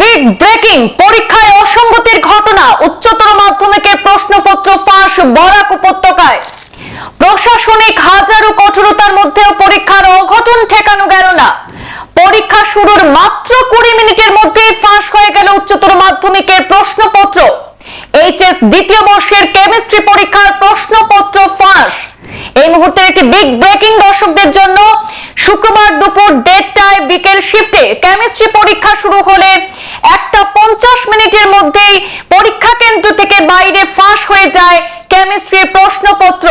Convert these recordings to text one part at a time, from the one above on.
Big breaking পরীক্ষায় অসঙ্গতির ঘটনা, উচ্চতর মাধ্যমিকের প্রশ্নপত্র ফাঁস, বরাক উপত্যকায়। প্রশাসনিক হাজারো কঠোরতার মধ্যেও পরীক্ষার অঘটন ঠেকানো গেল না। পরীক্ষা শুরুর মাত্র কুড়ি মিনিটের মধ্যেই ফাঁস হয়ে গেল উচ্চতর মাধ্যমিকের প্রশ্নপত্র। এইচএস দ্বিতীয় বর্ষের কেমিস্ট্রি পরীক্ষার প্রশ্নপত্র ফাঁস। এই মুহূর্তে একটি বিগ ব্রেকিং দর্শকদের জন্য শুক্রবার দুপুর দেড়টায় বিকেল শিফটে কেমিস্ট্রি পরীক্ষা শুরু হলে মধ্যেই পরীক্ষা কেন্দ্র থেকে বাইরে ফাঁস হয়ে যায় কেমিস্ট্রির প্রশ্নপত্র।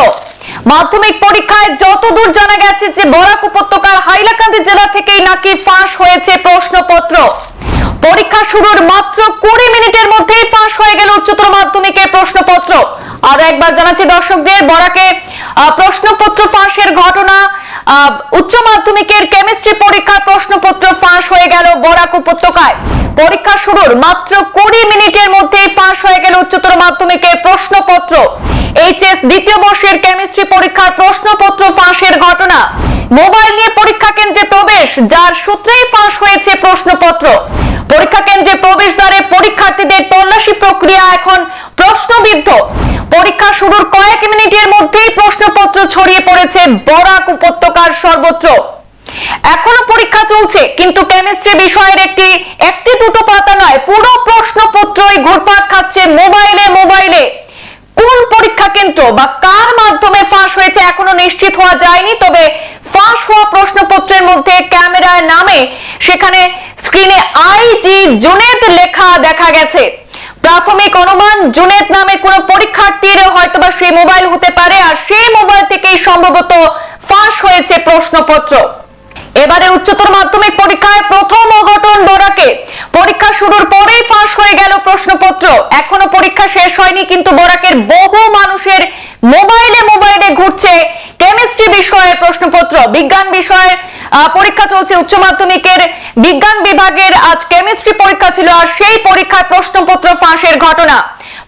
মাধ্যমিক পরীক্ষায় যতদূর জানা গেছে যে বরাক উপত্যকার হাইলাকান্দি জেলা থেকেই নাকি ফাঁস হয়েছে প্রশ্নপত্র। পরীক্ষা শুরুর মাত্র কুড়ি মিনিটের মধ্যেই ফাঁস হয়ে গেল উচ্চতর মাধ্যমিকের প্রশ্নপত্র। আর একবার জানাচ্ছি দর্শকদের, বরাকে প্রশ্নপত্র ফাঁসের ঘটনা উচ্চ মাধ্যমিকের কেমিস্ট্রি পরীক্ষার প্রশ্নপত্র ফাঁস হয়ে গেল বরাক উপত্যকায়। পরীক্ষা শুরুর মাত্র কুড়ি মিনিটের মধ্যেই ফাঁস হয়ে গেল উচ্চতর মাধ্যমিকের প্রশ্নপত্র। এইচএস দ্বিতীয় বর্ষের কেমিস্ট্রি পরীক্ষার প্রশ্নপত্র ফাঁসের ঘটনা। মোবাইল নিয়ে পরীক্ষা কেন্দ্রে প্রবেশ, যার সূত্রেই ফাঁস হয়েছে প্রশ্নপত্র। পরীক্ষা কেন্দ্রে প্রবেশদ্বারে পরীক্ষার্থীদের তল্লাশি প্রক্রিয়া এখন প্রশ্নবিদ্ধ। পরীক্ষা শুরুর কয়েক মিনিটের মধ্যেই প্রশ্নপত্র ছড়িয়ে পড়েছে বরাক উপত্যকার সর্বত্র। চলছে, কিন্তু কেমিস্ট্রি বিষয়ের একটি একটি দুটো পাতা নয়, পুরো প্রশ্নপত্রই ঘুরপাক খাচ্ছে মোবাইলে মোবাইলে কোন পরীক্ষা কেন্দ্র বা কার মাধ্যমে ফাঁস হয়েছে এখনও নিশ্চিত হওয়া যায়নি? তবে ফাঁস হওয়া প্রশ্নপত্রের মধ্যে ক্যামেরার নামে সেখানে স্ক্রিনে আইজি জুনেদ লেখা দেখা গেছে। প্রাথমিক অনুমান, জুনেদ নামে কোনো পরীক্ষার্থীর হয়তোবা সেই মোবাইল হতে পারে, আর সেই মোবাইল থেকেই সম্ভবত ফাঁস হয়েছে প্রশ্নপত্র। এবারে উচ্চতর মাধ্যমিক পরীক্ষায় প্রথম অঘটন বরাকে। পরীক্ষা শুরুর পরেই ফাঁস হয়ে গেল প্রশ্নপত্র। এখনও পরীক্ষা শেষ হয়নি, কিন্তু বরাকের বহু মানুষের মোবাইলে মোবাইলে ঘুরছে কেমিস্ট্রি বিষয়ের প্রশ্নপত্র। বিজ্ঞান বিষয়ের পরীক্ষা চলছে উচ্চ মাধ্যমিকের। বিজ্ঞান বিভাগের আজ কেমিস্ট্রি পরীক্ষা ছিল আর সেই পরীক্ষায় প্রশ্নপত্র ফাঁসের ঘটনা।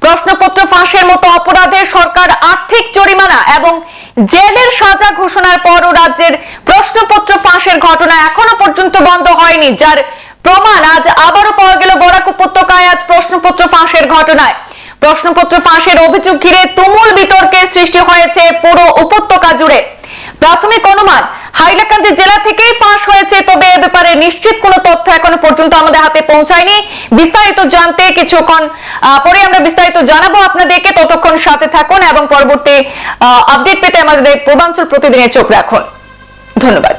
প্রশ্নপত্র ফাঁসের মতো অপরাধে সরকার আর্থিক জরিমানা এবং জেলের সাজা ঘোষণার পরও রাজ্যের প্রশ্নপত্র ফাঁসের ঘটনা এখনও পর্যন্ত বন্ধ হয়নি, যার প্রমাণ আজ আবারও পাওয়া গেল বরাক উপত্যকায় আজ প্রশ্নপত্র ফাঁসের ঘটনায়। প্রশ্নপত্র ফাঁসের অভিযোগ ঘিরে তুমুল বিতর্কের সৃষ্টি হয়েছে পুরো উপত্যকা জুড়ে। প্রাথমিক অনুমান হাইলাকান্দি জেলা থেকেই ফাঁস হয়েছে, তবে এ ব্যাপারে নিশ্চিত কোনো তথ্য এখনও পর্যন্ত আমাদের হাতে পৌঁছায়নি। বিস্তারিত জানতে কিছুক্ষণ পরে আমরা বিস্তারিত জানাব আপনাদেরকে। ততক্ষণ সাথে থাকুন এবং পরবর্তী আপডেট পেতে আমাদের পূর্বাঞ্চল প্রতিদিনের চোখ রাখুন। ধন্যবাদ।